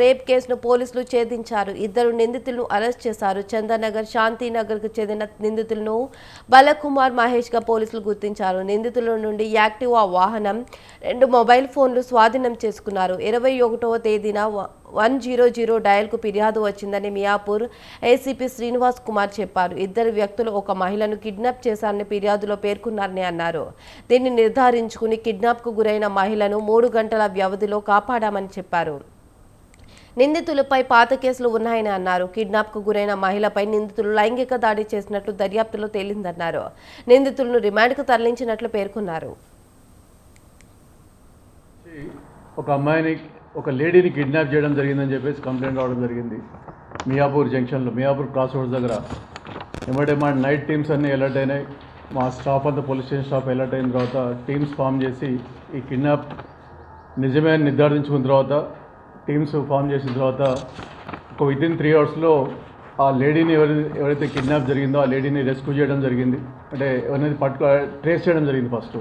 Rape కేసును పోలీసులు ఛేదించారు. ఇద్దరు నిందితులను అరెస్ట్ చేశారు. చందానగర్ శాంతినగర్కు చెందిన నిందితులను బలకుమార్ మహేష్గా పోలీసులు గుర్తించారు. నిందితుల నుండి యాక్టివా వాహనం రెండు మొబైల్ ఫోన్లు స్వాధీనం చేసుకున్నారు. ఇరవై ఒకటవ తేదీన వన్ జీరో జీరో డయల్కు ఫిర్యాదు వచ్చిందని మియాపూర్ ఏసీపీ శ్రీనివాస్ కుమార్ చెప్పారు. ఇద్దరు వ్యక్తులు ఒక మహిళను కిడ్నాప్ చేశారని ఫిర్యాదులో పేర్కొన్నారని అన్నారు. దీన్ని నిర్ధారించుకుని కిడ్నాప్కు గురైన మహిళను మూడు గంటల వ్యవధిలో కాపాడామని చెప్పారు. నిందితులపై పాత కేసులు ఉన్నాయని అన్నారు. కిడ్నాప్కు గురైన మహిళపై నిందితులు లైంగిక దాడి చేసినట్లు దర్యాప్తులో తేలిందన్నారు. నిందితులను రిమాండ్కు తరలించినట్లు పేర్కొన్నారు. ఒక అమ్మాయిని ఒక లేడీని కిడ్నాప్ చేయడం జరిగిందని చెప్పేసి కంప్లైంట్ రావడం జరిగింది. మియాపూర్ జంక్షన్లో మియాపూర్ క్రాస్ రోడ్స్ దగ్గర. ఏమంటే మా నైట్ టీమ్స్ అన్నీ అలర్ట్ అయినాయి. మా స్టాఫ్ అంతా పోలీస్ స్టేషన్ స్టాఫ్ అలర్ట్ అయిన తర్వాత టీమ్స్ ఫామ్ చేసి ఈ కిడ్నాప్ నిజమే నిర్ధారించుకున్న తర్వాత టీమ్స్ ఫామ్ చేసిన తర్వాత ఒక విత్ ఇన్ త్రీ అవర్స్లో ఆ లేడీని ఎవరి ఎవరైతే కిడ్నాప్ జరిగిందో ఆ లేడీని రెస్క్యూ చేయడం జరిగింది. అంటే ఎవరినైతే పట్టుకో ట్రేస్ చేయడం జరిగింది ఫస్ట్